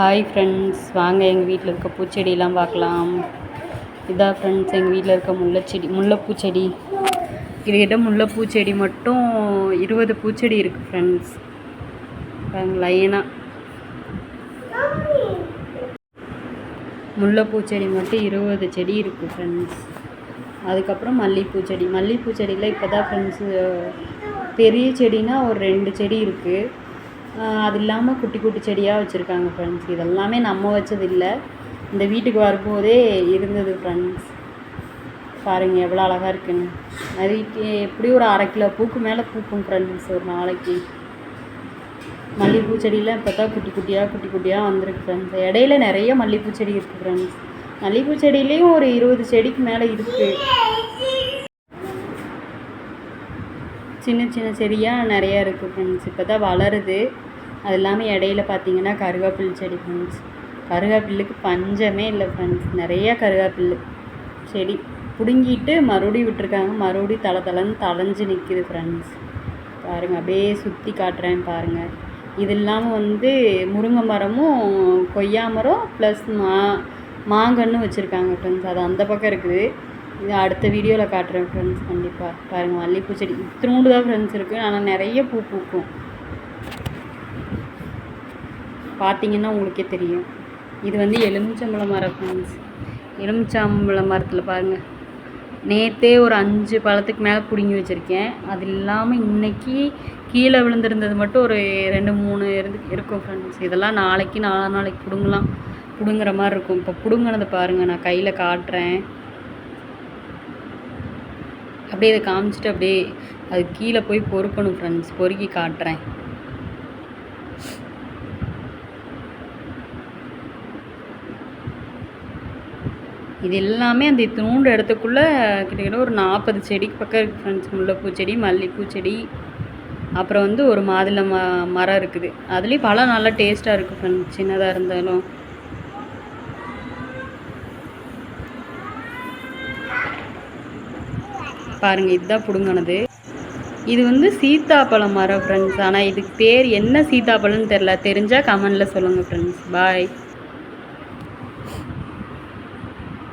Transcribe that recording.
Hi friends வாங்க எங்கள் வீட்டில் இருக்க பூச்செடியெலாம் பார்க்கலாம். இதான் ஃப்ரெண்ட்ஸ் எங்கள் வீட்டில் இருக்க முல்லைச்செடி முல்லைப்பூச்செடி. இதுகிட்ட முல்லைப்பூச்செடி மட்டும் இருபது பூச்செடி இருக்குது ஃப்ரெண்ட்ஸ் லைனாக முல்லைப்பூச்செடி மட்டும் இருபது செடி இருக்குது ஃப்ரெண்ட்ஸ் அதுக்கப்புறம் மல்லிகைப்பூ செடி மல்லிகைப்பூ செடியில் இப்போ தான் ஃப்ரெண்ட்ஸு பெரிய செடினா ஒரு ரெண்டு செடி இருக்குது அது இல்லாமல் குட்டி குட்டி செடியாக வச்சுருக்காங்க ஃப்ரெண்ட்ஸ் இதெல்லாமே நம்ம வச்சது இல்லை. இந்த வீட்டுக்கு வரும்போதே இருந்தது ஃப்ரெண்ட்ஸ் பாருங்கள் எவ்வளோ அழகாக இருக்குன்னு. நிறைய எப்படியும் ஒரு அரை கிலோ பூக்கு மேலே பூக்கும் ஃப்ரெண்ட்ஸ் ஒரு நாளைக்கு. மல்லிகைப்பூ செடியெலாம் இப்போ தான் குட்டி குட்டியாக குட்டி குட்டியாக வந்திருக்கு ஃப்ரெண்ட்ஸ் இடையில நிறைய மல்லிகைப்பூ செடி இருக்குது ஃப்ரெண்ட்ஸ் மல்லிகைப்பூ செடியிலையும் ஒரு இருபது செடிக்கு மேலே இருக்குது சின்ன சின்ன செடியாக நிறையா இருக்குது ஃப்ரெண்ட்ஸ் இப்போ தான் வளருது. அது இல்லாமல் இடையில பார்த்தீங்கன்னா கருவேப்பில் செடி ஃப்ரெண்ட்ஸ் கருவேப்பில்லுக்கு பஞ்சமே இல்லை ஃப்ரெண்ட்ஸ் நிறையா கருவேப்பில் செடி பிடுங்கிட்டு மறுபடியும் விட்டுருக்காங்க. மறுபடியும் தலை தலைன்னு தலைஞ்சு நிற்கிது ஃப்ரெண்ட்ஸ் பாருங்கள் அப்படியே சுற்றி காட்டுறேன் பாருங்கள் இது இல்லாமல் வந்து முருங்கை மரமும் கொய்யா மரம் ப்ளஸ் மா மாங்கன்னு வச்சுருக்காங்க ஃப்ரெண்ட்ஸ் அது அந்த பக்கம் இருக்குது. இது அடுத்த வீடியோவில் காட்டுறேன் ஃப்ரெண்ட்ஸ் கண்டிப்பாக பாருங்கள் மல்லிகைப்பூ செடி. இத்தினோண்டு தான் ஃப்ரெண்ட்ஸ் இருக்குது ஆனால் நிறைய பூ பூக்கும். பார்த்தீங்கன்னா உங்களுக்கே தெரியும். இது வந்து எலுமிச்சம்பழம் மரம் ஃப்ரெண்ட்ஸ் எலுமிச்சம்பழம் மரத்தில் பாருங்கள் நேற்றே ஒரு அஞ்சு பழத்துக்கு மேலே பிடுங்கி வச்சுருக்கேன். அது இல்லாமல் இன்றைக்கி கீழே விழுந்திருந்தது மட்டும் ஒரு ரெண்டு மூணு இருந்து இருக்கும் ஃப்ரெண்ட்ஸ் இதெல்லாம் நாளைக்கு நாலா நாளைக்கு பிடுங்கலாம். பிடுங்குற மாதிரி இருக்கும். இப்போ பிடுங்கினது பாருங்கள் நான் கையில் காட்டுறேன். அப்படியே இதை காமிச்சிட்டு அப்படியே அது கீழே போய் பொறுக்கணும் ஃப்ரெண்ட்ஸ் பொறுக்கி காட்டுறேன். இது எல்லாமே அந்த இத்தினூண்டு இடத்துக்குள்ளே கிட்டத்தட்ட ஒரு நாற்பது செடிக்கு பக்கம் இருக்குது ஃப்ரெண்ட்ஸ் முல்லைப்பூ செடி மல்லிகைப்பூ செடி அப்புறம் வந்து ஒரு மாதுளை ம மரம் இருக்குது. அதுலேயும் பழம் நல்லா டேஸ்ட்டாக இருக்குது ஃப்ரெண்ட்ஸ் சின்னதாக இருந்தாலும். பாருங்கள் இதுதான் பிடுங்கினது. இது வந்து சீத்தாப்பழம் மரம் ஃப்ரெண்ட்ஸ் ஆனால் இதுக்கு பேர் என்ன சீத்தாப்பழம்னு தெரில தெரிஞ்சால் கமெண்டில் சொல்லுங்கள் ஃப்ரெண்ட்ஸ் பாய்